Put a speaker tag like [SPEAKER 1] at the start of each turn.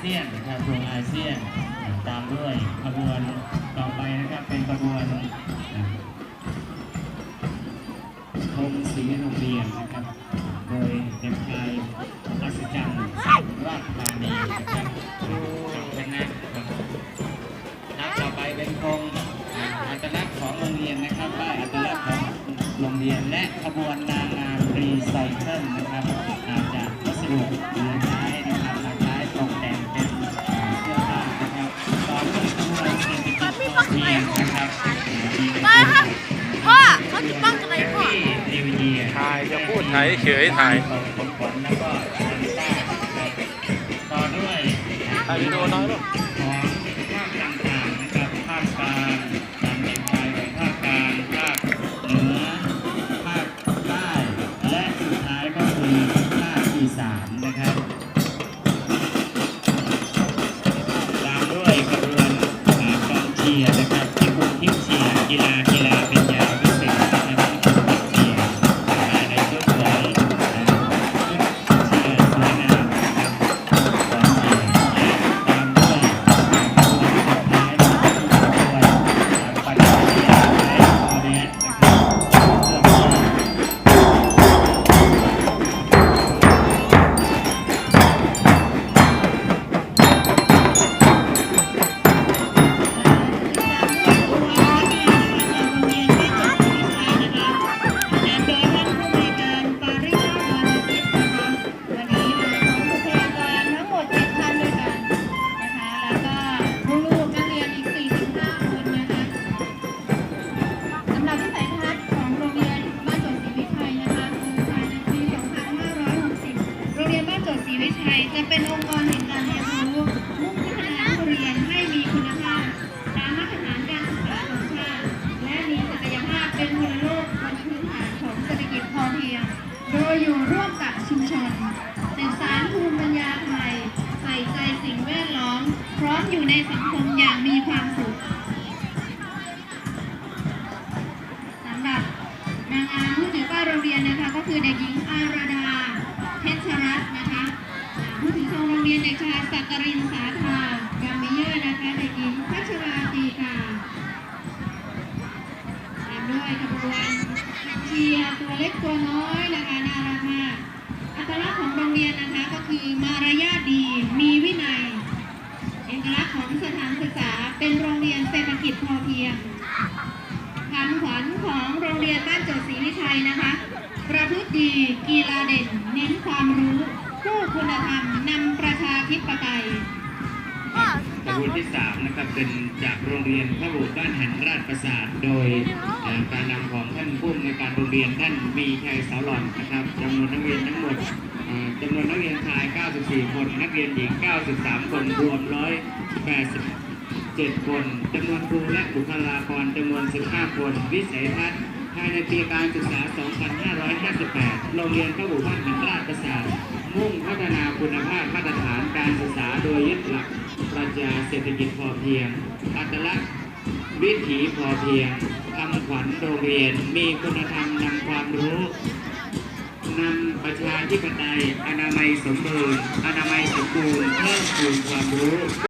[SPEAKER 1] เซียนนะครับธงอาเซียน ตามด้วยขบวนต่อไปนะครับเป็นขบวนอ่าธงสีโรงเรียนนะครับ โดยเด็กชายอัศจรรย์ราชธานีนะครับเป็นนะครับนัดต่อไปเป็นธงอัตลักษณ์ของโรงเรียนนะครับป้ายอัตลักษณ์ของโรงเรียนและขบวนนางงามรีไซเคิลนะครับอาจากวัสดุนะครับ นะครับอ่ามี
[SPEAKER 2] มาครับพ่อเขาติดบ้างกันไหนพ่อ
[SPEAKER 1] นิวเยียร์
[SPEAKER 3] ถ่ายจะพูดถ่ายเฉยถ่าย
[SPEAKER 1] ต่อด้วย
[SPEAKER 3] ถ่ายวิดีโอน้อยลูก
[SPEAKER 1] ของภาคต่างๆนะครับภาคกลางการเมือภาคกลางภาคเหนือภาคใต้และสุดท้ายก็คือภาคอีสานนะครับตามด้วยขบวนอ่ากองเชียร์นะครับ ย์เาน
[SPEAKER 4] โจทยจะเป็นองค์กรแห่งการเรียนรู้มุ่งพัฒนาผู้เรียนให้มีคุณภาพตามมาตรฐานการศึกษาของชาติและมีศักยภาพเป็นพลโลกบนพื้นฐานของเศรษฐกิจพอเพียง โดยอยู่ร่วมกับชุมชนสืบสานภูมิปัญญาไทยใส่ใจสิ่งแวดล้อม พร้อมอยู่ในสังคมอย่างมีความสุขสำหรับนางงามผู้ถือป้ายโรงเรียนนะคะ ก็คือเด็กหญิงอาราดา เรียนเด็กชายสักกรินสาธากัมมิเยอร์นะคะเด็กหญิงพัชราตีกาตามด้วยขบวนเชียร์ตัวเล็กตัวน้อยนะคะน่ารักมากอัตลักษณ์ของโรงเรียนนะคะก็คือมารยาทดีมีวินัยเอกลักษณ์ของสถานศึกษาเป็นโรงเรียนเศรษฐกิจพอเพียงคำขวัญของโรงเรียนบ้านโจทย์ศรีวิชัยนะคะ ประพฤติดีกีฬาเด่นเน้นความรู้ คู่คุณธรรมนำประชาธิปไตย
[SPEAKER 1] ขบวนที่3นะครับเป็นจากโรงเรียนพระบุบ้านหันราชประสาทโดยเอ่อการนำของท่านผู้อำนวยการโรงเรียนท่านมีชัยสาวหลอนนะครับจำนวนนักเรียนทั้งหมดเอ่อจำนวนนักเรียนชาย 94 คน นักเรียนหญิง 93 คนรวม 187 คนจำนวนครูและบุคลากรจำนวน 15 คน วิสัยทัศน์ภายในปีการศึกษา 2558 โรงเรียนพระบุบ้านหันราชประสาท มุ่งพัฒนาคุณภาพมาตรฐานการศึกษาโดยยึดหลักปรัชญาเศรษฐกิจพอเพียง อัตลักษณ์วิถีพอเพียงคำขวัญโรงเรียน มีคุณธรรมนำความรู้นำประชาธิปไตยอนามัยสมบูรณ์ อนามัยสมบูรณ์เพิ่มพูนความรู้